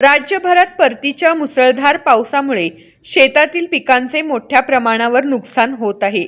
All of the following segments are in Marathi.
राज्यभरात परतीच्या मुसळधार पावसामुळे शेतातील पिकांचे मोठ्या प्रमाणावर नुकसान होत आहे.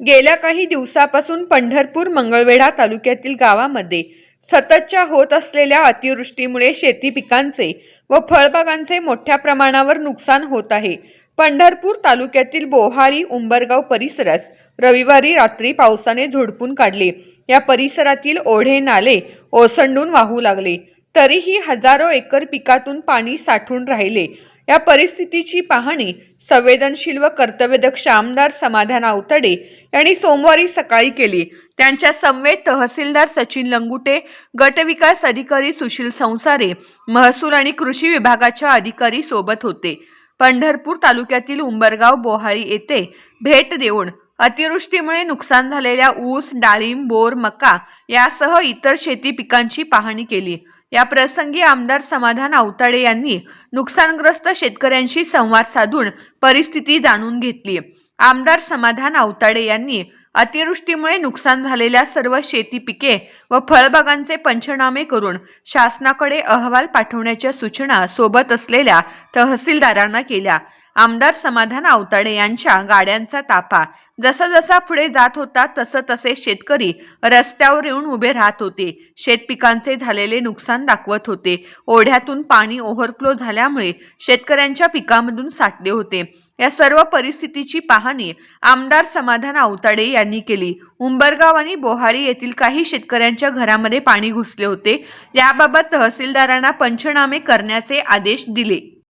गेल्या काही दिवसापासून पंढरपूर मंगळवेढा तालुक्यातील गावामध्ये सततच्या होत असलेल्या अतिवृष्टीमुळे शेती पिकांचे व फळबागांचे मोठ्या प्रमाणावर नुकसान होत आहे. पंढरपूर तालुक्यातील बोहाळी उंबरगाव परिसरास रविवारी रात्री पावसाने झोडपून काढले. या परिसरातील ओढे नाले ओसंडून वाहू लागले. तरीही हजारो एकर पिकातून पाणी साठून राहिले. या परिस्थितीची पाहणी संवेदनशील व कर्तव्यदक्ष आमदार समाधान आवतडे यांनी सोमवारी सकाळी केली. त्यांच्या समवेत तहसीलदार सचिन लंगुटे गटविकास अधिकारी सुशील संसारे महसूल आणि कृषी विभागाच्या अधिकारी सोबत होते. पंढरपूर तालुक्यातील उंबरगाव बोहाळी येथे भेट देऊन अतिवृष्टीमुळे नुकसान झालेल्या ऊस डाळिंब बोर मका यासह इतर शेती पिकांची पाहणी केली. या प्रसंगी आमदार समाधान आवताडे यांनी नुकसानग्रस्त शेतकऱ्यांशी संवाद साधून परिस्थिती जाणून घेतली. आमदार समाधान आवताडे यांनी अतिवृष्टीमुळे नुकसान झालेल्या सर्व शेती पिके व फळबागांचे पंचनामे करून शासनाकडे अहवाल पाठवण्याच्या सूचना सोबत असलेल्या तहसीलदारांना केल्या. आमदार समाधान आवताडे यांच्या गाड्यांचा ताफा. जसा जसा पुढे जात होता तसं तसे शेतकरी रस्त्यावर येऊन उभे राहत होते. शेतपिकांचे झालेले नुकसान दाखवत होते. ओढ्यातून पाणी ओव्हरफ्लो झाल्यामुळे शेतकऱ्यांच्या पिकामधून साठले होते. या सर्व परिस्थितीची पाहणी आमदार समाधान आवताडे यांनी केली. उंबरगाव आणि बोहाळी येथील काही शेतकऱ्यांच्या घरामध्ये पाणी घुसले होते. याबाबत तहसीलदारांना पंचनामे करण्याचे आदेश दिले.